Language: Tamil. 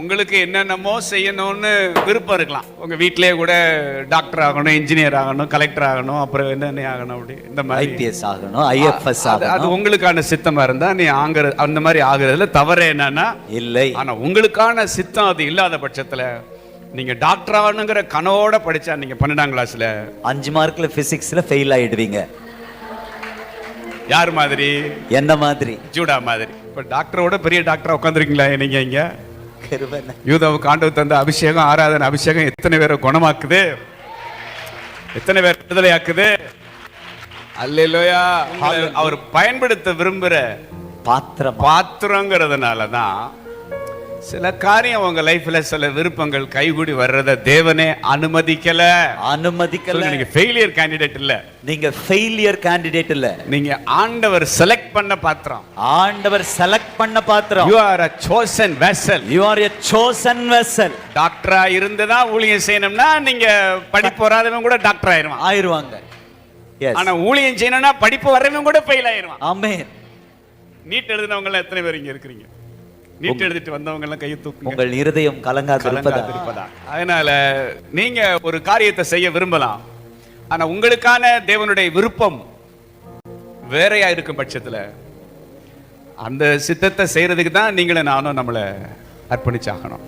உங்களுக்கு என்னென்னமோ செய்யணும்னு விருப்பம் இருக்கலாம். உங்க வீட்டிலேயே கூட டாக்டர் ஆகணும் இன்ஜினியர் ஆகணும் கலெக்டர் ஆகணும் அப்புறம் என்னென்ன ஆகணும் அப்படி? இந்த மாதிரி. ஐபிஎஸ் ஆகணும் ஐஎஃப்எஸ் அது- அது ஆகணும். உங்களுக்கான சித்தமா இருந்தா நீ ஆங்குற அந்த மாதிரி ஆகுறதுல தவறு என்னன்னா இல்லை. ஆனா உங்களுக்கான சித்தம் அது இல்லாத பட்சத்துல நீங்க டாக்டர் ஆகணுங்கிற கனவோட படிச்சா நீங்க பன்னெண்டாம் கிளாஸ்ல அஞ்சு மார்க்ல பிசிக்ஸ்ல ஃபெயில் ஆயிடுவீங்க. யார் மாதிரி? என்ன மாதிரி? ஜூடா மாதிரி. இப்ப டாக்டரோட பெரிய டாக்டரா உட்காந்துருக்கீங்களா நீங்க இங்க. யூதாவுக்கு ஆண்டவர் தந்த அபிஷேகம் ஆராதனை அபிஷேகம் எத்தனை பேரை குணமாக்குது? எத்தனை பேர் விடுதலையாக்குது? அல்லேலூயா. அவர் பயன்படுத்த விரும்புற பாத்திரம். பாத்திரங்கிறதுனால தான் சில காரியம் உங்க லைஃப்ல சில விருப்பங்கள் கைகூடி வர்றத தேவனே அனுமதிக்கல. அனுமதிக்கல. நீங்க ஃபெயிலியர் கேண்டிடேட் இல்ல. நீங்க ஃபெயிலியர் கேண்டிடேட் இல்ல. நீங்க ஆண்டவர் செலக்ட் பண்ண பாத்திரம். ஆண்டவர் செலக்ட் பண்ண பாத்திரம். You are a chosen vessel. You are a chosen vessel. டாக்டரா இருந்துதான் ஊழியம் செய்யணும்னா நீங்க படிப்பு வராதவன் கூட டாக்டர் ஆயிருவான் ஆயிருவாங்க ஆனா ஊழியம் செய்யணும்னா படிப்பு வரவன் கூட ஃபெயில் ஆயிருவான் ஆமென் நீட் எழுதினவங்க எத்தனை பேர் இங்க இருக்கிறீங்க? நீட் எழுதிட்டு வந்தவங்க எல்லாம் கையை தூக்குங்க. உங்கள் இருதயம் கலங்காதிருப்பதா. அதனால நீங்க ஒரு காரியத்தை செய்ய விரும்பலாம். ஆனா உங்களுக்கான தேவனுடைய விருப்பம் வேறையா இருக்கும் பட்சத்துல அந்த சித்தத்தை செய்யறதுக்கு தான் நீங்களும் நானும் நம்மளை அர்ப்பணிச்சாகணும்.